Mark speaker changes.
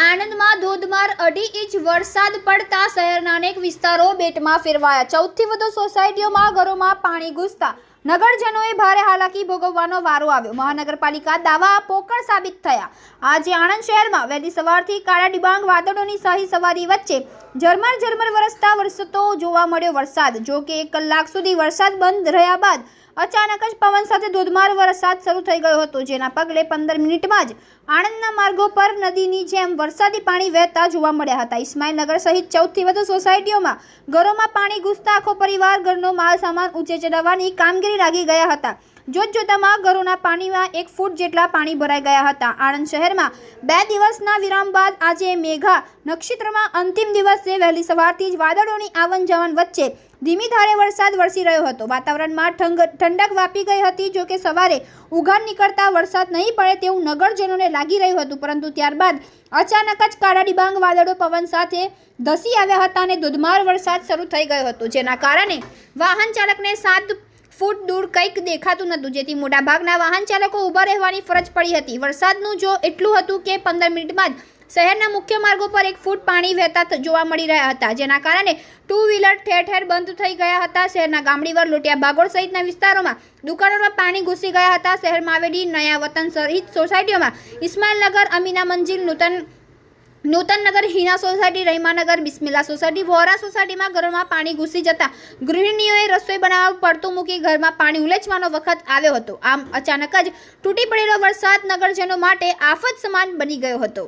Speaker 1: આણંદમાં ધોધમાર અઢી ઇંચ વરસાદ પડતા શહેરના અનેક વિસ્તારો બેટમાં ફેરવાયા. ચૌદથી વધુ સોસાયટીઓમાં ઘરોમાં પાણી ઘૂસતા નગરજનોએ ભારે હાલાકી ભોગવવાનો વારો આવ્યો. મહાનગરપાલિકા દાવા પોકળ સાબિત થયા. આજે આણંદ શહેરમાં વહેલી સવારથી કાળા ડિબાંગ વાદળોની સહી સવારી વચ્ચે ઝરમર ઝરમર વરસતા વરસતો જોવા મળ્યો વરસાદ. જો કે એક કલાક સુધી વરસાદ બંધ રહ્યા બાદ અચાનક જ પવન સાથે ધોધમાર વરસાદ શરૂ થઈ ગયો હતો, જેના પગલે પંદર મિનિટમાં જ આણંદના માર્ગો પર નદીની જેમ વરસાદી પાણી વહેતા જોવા મળ્યા હતા. ઇસ્માઇલનગર સહિત ચૌદથી વધુ સોસાયટીઓમાં ઘરોમાં પાણી ઘૂસતા આખો પરિવાર ઘરનો માલ સામાન ઊંચે ચડાવવાની કામગીરી લાગી ગયા હતા. જોત જોતામાં ઘરોના પાણીમાં એક ફૂટ જેટલા પાણી ભરાઈ ગયા હતા. આણંદ શહેરમાં બે દિવસના વિરામ બાદ આજે મેઘા નક્ષત્રમાં અંતિમ દિવસે વહેલી સવારથી જ વાદળોની આવન જાવન વચ્ચે ધીમી ધારે વરસાદ વરસી રહ્યો હતો. વાતાવરણમાં ઠંગ ઠંડક વાપી ગઈ હતી, જો કે સવારે ઉઘાડ નીકળતા વરસાદ નહીં પડે તેવું નગરજનોને લાગી રહ્યું હતું. પરંતુ ત્યારબાદ અચાનક જ કાળા ડિબાંગ વાદળો પવન સાથે ધસી આવ્યા હતા અને ધોધમાર વરસાદ શરૂ થઈ ગયો હતો, જેના કારણે વાહન ચાલકને સાત ફૂટ દૂર કંઈક દેખાતું નહોતું. જેથી મોટાભાગના વાહન ચાલકો ઊભા રહેવાની ફરજ પડી હતી. વરસાદનું જો એટલું હતું કે પંદર મિનિટમાં જ શહેરના મુખ્ય માર્ગો પર એક ફૂટ પાણી વહેતા જોવા મળી રહ્યા હતા. જેના કારણે ટુ વ્હીલર ઠેર ઠેર બંધ થઈ ગયા હતા. શહેરના ગામડીવર લોટિયા ભાગોળ સહિતના વિસ્તારોમાં દુકાનોમાં પાણી ઘૂસી ગયા હતા. શહેરમાં આવેલી નયા વતન સહિત સોસાયટીઓમાં ઇસ્માઇલનગર અમીના મંજિલ, નૂતન નૂતનનગર હિના સોસાયટી, રહીમાનગર, બિસ્મિલ્લા સોસાયટી, વોરા સોસાયટીમાં ઘરમાં પાણી ઘૂસી જતા ગૃહિણીઓએ રસોઈ બનાવવા પડતું મૂકી ઘરમાં પાણી ઉલેચવાનો વખત આવ્યો હતો. આમ અચાનક જ તૂટી પડેલો વરસાદ નગરજનો માટે આફત સમાન બની ગયો હતો.